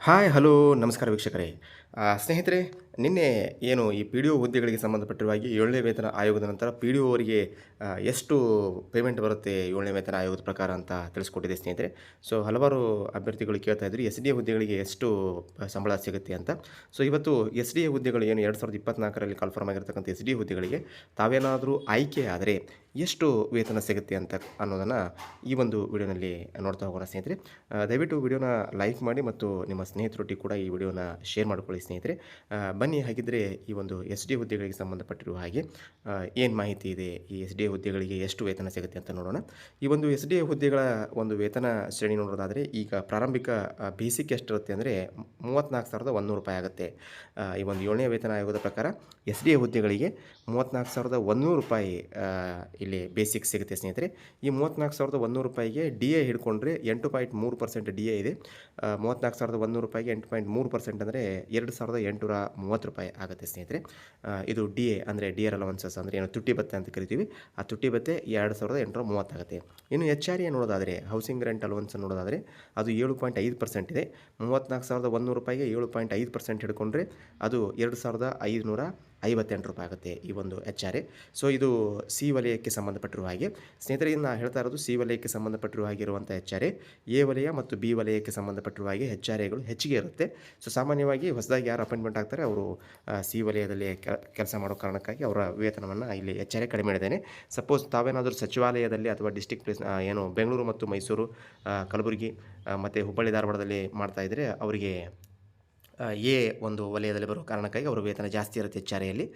Hi, hello, ನಮಸ್ಕಾರ ವೀಕ್ಷಕರೇ. ಸ್ನೇಹಿತರೆ, ನಿನ್ನೆ ಏನು ಈ ಪಿ ಡಿ ಒ ಹುದ್ದೆಗಳಿಗೆ ಸಂಬಂಧಪಟ್ಟಿರುವಾಗಿ ಏಳನೇ ವೇತನ ಆಯೋಗದ ನಂತರ ಪಿ ಡಿ ಒ ಅವರಿಗೆ ಎಷ್ಟು ಪೇಮೆಂಟ್ ಬರುತ್ತೆ ಏಳನೇ ವೇತನ ಆಯೋಗದ ಪ್ರಕಾರ ಅಂತ ತಿಳಿಸ್ಕೊಟ್ಟಿದೆ ಸ್ನೇಹಿತರೆ. ಸೊ ಹಲವಾರು ಅಭ್ಯರ್ಥಿಗಳು ಕೇಳ್ತಾ ಇದ್ರು, ಎಸ್ ಡಿ ಎ ಹುದ್ದೆಗಳಿಗೆ ಎಷ್ಟು ಸಂಬಳ ಸಿಗುತ್ತೆ ಅಂತ. ಸೊ ಇವತ್ತು ಎಸ್ ಡಿ ಎ ಹುದ್ದೆಗಳು ಏನು ಎರಡು ಸಾವಿರದ ಇಪ್ಪತ್ನಾಲ್ಕರಲ್ಲಿ ಕನ್ಫರ್ಮ್ ಆಗಿರ್ತಕ್ಕಂಥ ಎಸ್ ಡಿ ಹುದ್ದೆಗಳಿಗೆ ತಾವೇನಾದರೂ ಆಯ್ಕೆ ಆದರೆ ಎಷ್ಟು ವೇತನ ಸಿಗುತ್ತೆ ಅಂತ ಅನ್ನೋದನ್ನು ಈ ಒಂದು ವಿಡಿಯೋನಲ್ಲಿ ನೋಡ್ತಾ ಹೋಗೋಣ ಸ್ನೇಹಿತರೆ. ದಯವಿಟ್ಟು ವಿಡಿಯೋನ ಲೈಕ್ ಮಾಡಿ ಮತ್ತು ನಿಮ್ಮ ಸ್ನೇಹಿತರೊಟ್ಟಿಗೆ ಕೂಡ ಈ ವಿಡಿಯೋನ ಶೇರ್ ಮಾಡ್ಕೊಳ್ಳಿ ಸ್ನೇಹಿತರೆ. ಬನ್ನಿ ಹಾಗಿದ್ದರೆ ಈ ಒಂದು ಎಸ್ ಡಿ ಹುದ್ದೆಗಳಿಗೆ ಸಂಬಂಧಪಟ್ಟಿರುವ ಹಾಗೆ ಏನು ಮಾಹಿತಿ ಇದೆ ಈ ಎಸ್ ಡಿ ಹುದ್ದೆಗಳಿಗೆ ಎಷ್ಟು ವೇತನ ಸಿಗುತ್ತೆ ಅಂತ ನೋಡೋಣ. ಈ ಒಂದು ಎಸ್ ಡಿ ಹುದ್ದೆಗಳ ಒಂದು ವೇತನ ಶ್ರೇಣಿ ನೋಡೋದಾದರೆ ಈಗ ಪ್ರಾರಂಭಿಕ ಬೇಸಿಕ್ ಎಷ್ಟಿರುತ್ತೆ ಅಂದರೆ ಮೂವತ್ತ್ನಾಲ್ಕು ಸಾವಿರದ ಒಂದೂರು ರೂಪಾಯಿ ಆಗುತ್ತೆ. ಈ ಒಂದು ಏಳನೇ ವೇತನ ಆಯೋಗದ ಪ್ರಕಾರ ಎಸ್ ಡಿ ಹುದ್ದೆಗಳಿಗೆ ಮೂವತ್ತ್ನಾಲ್ಕು ಸಾವಿರದ ಒಂದೂರು ರೂಪಾಯಿ ಇಲ್ಲಿ ಬೇಸಿಕ್ ಸಿಗುತ್ತೆ ಸ್ನೇಹಿತರೆ. ಈ ಮೂವತ್ತ್ನಾಲ್ಕು ಸಾವಿರದ ಒಂದೂರು ರೂಪಾಯಿಗೆ ಡಿ ಎ ಹಿಡ್ಕೊಂಡ್ರೆ ಎಂಟು ಪಾಯಿಂಟ್ ಮೂರು ಪರ್ಸೆಂಟ್ ಡಿ ಎ ಇದೆ. ಮೂವತ್ತ್ನಾಲ್ಕು ಸಾವಿರದ ಒಂದೂರು ರೂಪಾಯಿಗೆ ಎಂಟು ಪಾಯಿಂಟ್ ಮೂರು ಪರ್ಸೆಂಟ್ ಅಂದರೆ ಎರಡು ಸಾವಿರದ ಎಂಟುನೂರ ಮೂವತ್ತು ರೂಪಾಯಿ ಆಗುತ್ತೆ ಸ್ನೇಹಿತರೆ. ಇದು ಡಿ ಎ ಅಂದರೆ ಡಿ ಆರ್ ಅಲವನ್ಸಸ್ ಅಂದರೆ ಏನು ತುಟ್ಟಿ ಭತ್ತೆ ಅಂತ ಕರಿತೀವಿ. ಆ ತುಟ್ಟಿ ಭತ್ತೆ ಎರಡು ಸಾವಿರದ ಎಂಟುನೂರ ಮೂವತ್ತಾಗುತ್ತೆ ಇನ್ನು ಎಚ್ ಆರ್ ಎ ನೋಡೋದಾದರೆ ಹೌಸಿಂಗ್ ರೆಂಟ್ ಅಲವನ್ಸ್ ನೋಡೋದಾದರೆ, ಅದು ಏಳು ಪಾಯಿಂಟ್ ಐದು ಪರ್ಸೆಂಟ್ ಇದೆ. ಮೂವತ್ತ್ನಾಲ್ಕು ಸಾವಿರದ ಒಂದೂರು ರೂಪಾಯಿಗೆ ಏಳು ಪಾಯಿಂಟ್ ಐದು ಪರ್ಸೆಂಟ್ ಹಿಡ್ಕೊಂಡ್ರೆ ಅದು ಎರಡು ಸಾವಿರದ ಐದುನೂರ ಐವತ್ತೆಂಟು ರೂಪಾಯಿ ಆಗುತ್ತೆ ಈ ಒಂದು ಎಚ್ ಆರ್ ಎ. ಸೊ ಇದು ಸಿ ವಲಯಕ್ಕೆ ಸಂಬಂಧಪಟ್ಟಿರುವ ಹಾಗೆ. ಸ್ನೇಹಿತರೆ ನಾನು ಹೇಳ್ತಾ ಇರೋದು ಸಿ ವಲಯಕ್ಕೆ ಸಂಬಂಧಪಟ್ಟಿರುವ ಇರುವಂಥ ಎಚ್ ಆರ್ ಎ. ಎ ವಲಯ ಮತ್ತು ಬಿ ವಲಯಕ್ಕೆ ಸಂಬಂಧಪಟ್ಟಿರುವ ಹಾಗೆ ಎಚ್ ಆರ್ ಎಗಳು ಹೆಚ್ಚಿಗೆ ಇರುತ್ತೆ. ಸೊ ಸಾಮಾನ್ಯವಾಗಿ ಹೊಸದಾಗಿ ಯಾರು ಅಪಾಯಿಂಟ್ಮೆಂಟ್ ಆಗ್ತಾರೆ, ಅವರು ಸಿ ವಲಯದಲ್ಲಿ ಕೆಲಸ ಮಾಡೋ ಕಾರಣಕ್ಕಾಗಿ ಅವರ ವೇತನವನ್ನು ಇಲ್ಲಿ ಎಚ್ ಆರ್ ಎ ಕಡಿಮೆ ಮಾಡಿದ್ದೇನೆ. ಸಪೋಸ್ ತಾವೇನಾದರೂ ಸಚಿವಾಲಯದಲ್ಲಿ ಅಥವಾ ಡಿಸ್ಟಿಕ್ ಪ್ಲೇಸ್ ಏನು, ಬೆಂಗಳೂರು ಮತ್ತು ಮೈಸೂರು ಕಲಬುರಗಿ ಮತ್ತು ಹುಬ್ಬಳ್ಳಿ ಧಾರವಾಡದಲ್ಲಿ ಮಾಡ್ತಾ ಇದ್ದರೆ ಅವರಿಗೆ ಎ ಒಂದು ವಲಯದಲ್ಲಿ ಬರುವ ಕಾರಣಕ್ಕಾಗಿ ಅವರ ವೇತನ ಜಾಸ್ತಿ ಇರುತ್ತೆ ಎಲ್ಲಿ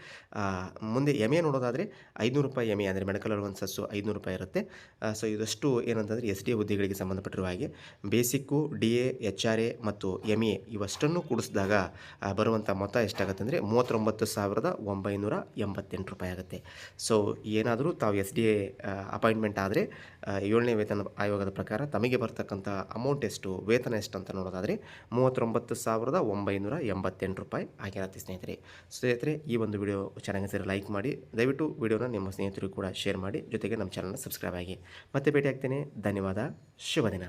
ಮುಂದೆ ಎಂ ಎ ನೋಡೋದಾದರೆ ಐದುನೂರು ರೂಪಾಯಿ ಎಂ ಎ ಅಂದರೆ ಮೆಡಿಕಲ್ ಅಲವನ್ಸಸ್ಸು ಐದುನೂರು ರೂಪಾಯಿ ಇರುತ್ತೆ. ಸೊ ಇದಷ್ಟು ಏನಂತಂದರೆ ಎಸ್ ಡಿ ಎ ಹುದ್ದೆಗಳಿಗೆ ಸಂಬಂಧಪಟ್ಟಿರುವ ಹಾಗೆ basic D A H R A ಮತ್ತು ಎಂ ಎ ಇವಷ್ಟನ್ನು ಕೂಡಿಸಿದಾಗ ಬರುವಂಥ ಮೊತ್ತ ಎಷ್ಟಾಗುತ್ತೆ ಅಂದರೆ ಮೂವತ್ತೊಂಬತ್ತು ಸಾವಿರದ ಒಂಬೈನೂರ ಎಂಬತ್ತೆಂಟು ರೂಪಾಯಿ ಆಗುತ್ತೆ. ಸೊ ಏನಾದರೂ ತಾವು ಎಸ್ ಡಿ ಎ ಅಪಾಯಿಂಟ್ಮೆಂಟ್ ಆದರೆ ಏಳನೇ ವೇತನ ಆಯೋಗದ ಪ್ರಕಾರ ತಮಗೆ ಬರ್ತಕ್ಕಂಥ ಅಮೌಂಟ್ ಎಷ್ಟು, ವೇತನ ಎಷ್ಟು ಅಂತ ನೋಡೋದಾದರೆ ಮೂವತ್ತೊಂಬತ್ತು ಸಾವಿರದ ಒಂಬೈನೂರ ಎಂಬತ್ತೆಂಟು ರೂಪಾಯಿ ಆಗಿರತ್ತೆ ಸ್ನೇಹಿತರೆ. ಸ್ನೇಹಿತರೆ, ಈ ಒಂದು ವಿಡಿಯೋ ಚೆನ್ನಾಗಿದ್ದರೆ ಲೈಕ್ ಮಾಡಿ, ದಯವಿಟ್ಟು ವಿಡಿಯೋನ ನಿಮ್ಮ ಸ್ನೇಹಿತರಿಗೂ ಕೂಡ ಶೇರ್ ಮಾಡಿ, ಜೊತೆಗೆ ನಮ್ಮ ಚಾನಲ್ನ ಸಬ್ಸ್ಕ್ರೈಬ್ ಆಗಿ. ಮತ್ತೆ ಭೇಟಿ ಆಗ್ತೇನೆ ಧನ್ಯವಾದ. ಶುಭ ದಿನ.